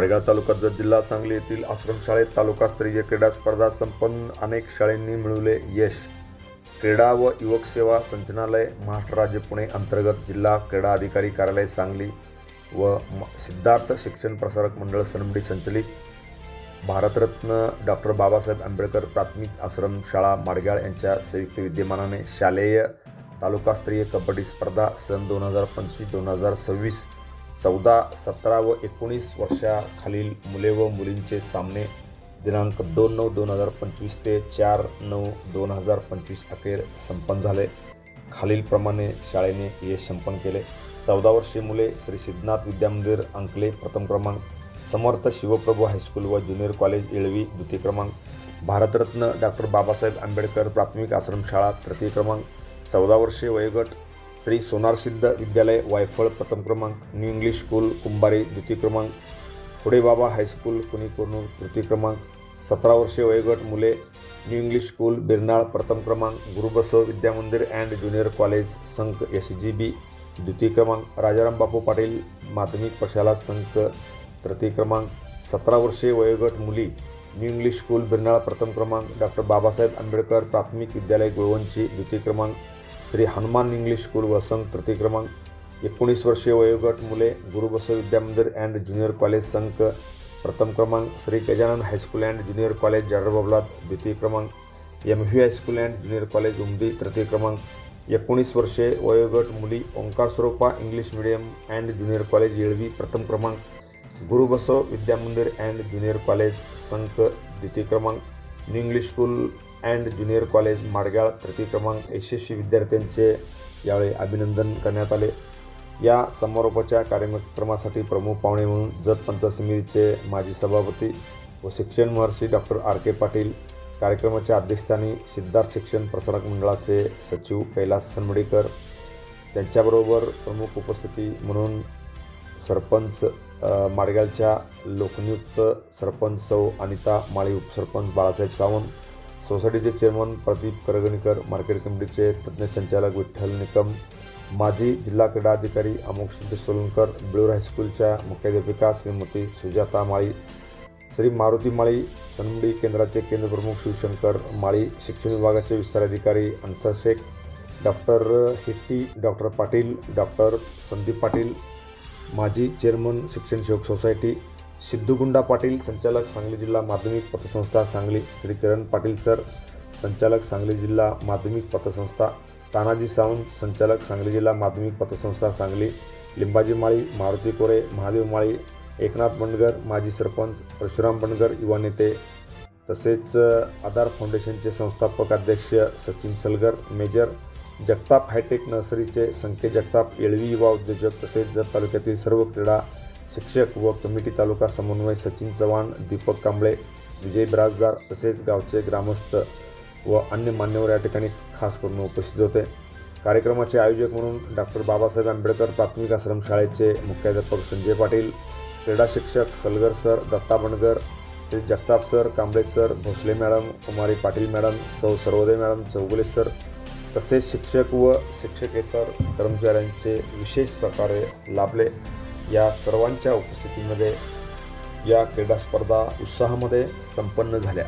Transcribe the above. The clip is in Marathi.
माळेगाव तालुका जत जिल्हा सांगली येथील आश्रमशाळेत तालुकास्तरीय क्रीडा स्पर्धा संपन्न अनेक शाळेंनी मिळवले यश. क्रीडा व युवक सेवा संचालनालय महाराष्ट्र राज्य पुणे अंतर्गत जिल्हा क्रीडा अधिकारी कार्यालय सांगली व म- सिद्धार्थ शिक्षण प्रसारक मंडळ सनमडी संचलित. भारतरत्न डॉक्टर बाबासाहेब आंबेडकर प्राथमिक आश्रमशाळा माडगाळ यांच्या संयुक्त विद्यमानाने शालेय तालुकास्तरीय कबड्डी स्पर्धा सन दोन हजार पंचवीस दोन हजार सव्वीस चौदा सतरा व एकोणीस वर्षाखालील मुले व मुलींचे सामने दिनांक दोन नऊ दोन हजार पंचवीस ते चार नऊ दोन हजार पंचवीस अखेर संपन्न झाले. खालीलप्रमाणे शाळेने यश संपन्न केले. चौदा वर्षीय मुले श्री सिद्धनाथ विद्यामंदिर अंकले प्रथम क्रमांक समर्थ शिवप्रभू हायस्कूल व ज्युनियर कॉलेज येळवी द्वितीय क्रमांक भारतरत्न डॉक्टर बाबासाहेब आंबेडकर प्राथमिक आश्रमशाळा तृतीय क्रमांक चौदा वर्षीय वयोगट श्री सोनारसिद्ध विद्यालय वायफळ प्रथम क्रमांक न्यू इंग्लिश स्कूल कुंभारी द्वितीय क्रमांक पुढे बाबा हायस्कूल कुणीकोरनूर तृतीय क्रमांक सतरा वर्षे वयोगट मुले न्यू इंग्लिश स्कूल बिरनाळ प्रथम क्रमांक Gurubasav Vidyamandir and junior college Sank S G B द्वितीय क्रमांक राजाराम बापू पाटील माध्यमिक प्रशाला संक तृतीय क्रमांक सतरा वर्षे वयोगट मुली न्यू इंग्लिश स्कूल बिरनाळ प्रथम क्रमांक डॉक्टर बाबासाहेब आंबेडकर प्राथमिक विद्यालय गुळवंची द्वितीय क्रमांक श्री हनुमान इंग्लिश स्कूल वसंत तृतीय क्रमांक एकोणीस वर्षीय वयोगट मुले Gurubasav Vidyamandir and junior college Sank प्रथम क्रमांक Shri Gajanan high school and junior college Jadarbobalad द्वितीय क्रमांक M V high school and junior college Umadi तृतीय क्रमांक एकोणीस वर्षे वयोगट मुली Omkar Swarupa English medium and junior college Yelavi प्रथम क्रमांक Gurubasav Vidyamandir and junior college Sank द्वितीय क्रमांक new English school and junior college Madgyal तृतीय क्रमांक यशस्वी विद्यार्थ्यांचे यावेळी अभिनंदन करण्यात आले. या समारोपाच्या कार्यक्रमासाठी प्रमुख पाहुणे म्हणून जत पंचायत समितीचे माजी सभापती व शिक्षण महर्षी डॉक्टर आर के पाटील कार्यक्रमाच्या अध्यक्षस्थानी सिद्धार्थ शिक्षण प्रसारक मंडळाचे सचिव कैलास सनमडीकर त्यांच्याबरोबर प्रमुख उपस्थिती म्हणून सरपंच अ, माडगावच्या लोकनियुक्त सरपंच सौ अनिता माळी उपसरपंच बाळासाहेब सावंत सोसायटीचे चेअरमन प्रदीप करगणीकर मार्केट कमिटीचे तज्ज्ञ संचालक विठ्ठल निकम माजी जिल्हा क्रीडा अधिकारी अमोक सिद्ध सोलनकर बिळूर हायस्कूलच्या मुख्याध्यापिका श्रीमती सुजाता माळी श्री मारुती माळी सनमडी केंद्राचे केंद्रप्रमुख शिवशंकर माळी शिक्षण विभागाचे विस्तार अधिकारी Ansar Shaikh doctor Hitti doctor Patil doctor Sandeep Patil माजी चेअरमन शिक्षण सेवक सोसायटी सिद्धुगुंडा पाटील संचालक सांगली जिल्हा माध्यमिक पतसंस्था सांगली श्री किरण पाटील सर संचालक सांगली जिल्हा माध्यमिक पतसंस्था तानाजी सावंत संचालक सांगली जिल्हा माध्यमिक पतसंस्था सांगली लिंबाजी माळी मारुती कोरे महादेव माळी एकनाथ बंडगर माजी सरपंच परशुराम बंडगर युवा नेते तसेच आधार फाउंडेशनचे संस्थापक अध्यक्ष Sachin Salgar major Jagtap hi tech नर्सरीचे Sanket Jagtap Yelvi युवा उद्योजक तसेच जत तालुक्यातील सर्व क्रीडा शिक्षक व कमिटी तालुका समन्वय सचिन चव्हाण दीपक कांबळे विजय बिराजदार तसेच गावचे ग्रामस्थ व अन्य मान्यवर या ठिकाणी खास करून उपस्थित होते. कार्यक्रमाचे आयोजक म्हणून डॉक्टर बाबासाहेब आंबेडकर प्राथमिक आश्रम शाळेचे मुख्याध्यापक संजय पाटील क्रीडा शिक्षक Salgar sir Datta Bandgar Shri Jagtap sir Kamble sir Bhosale madam कुमारी पाटील मॅडम सौ सर्वोदय मॅडम चौगुले सर तसेच शिक्षक व शिक्षकेतर कर्मचाऱ्यांचे विशेष सहकार्य लाभले. या सर्वांच्या उपस्थितीमध्ये या क्रीडा स्पर्धा उत्साहामध्ये संपन्न झाल्या.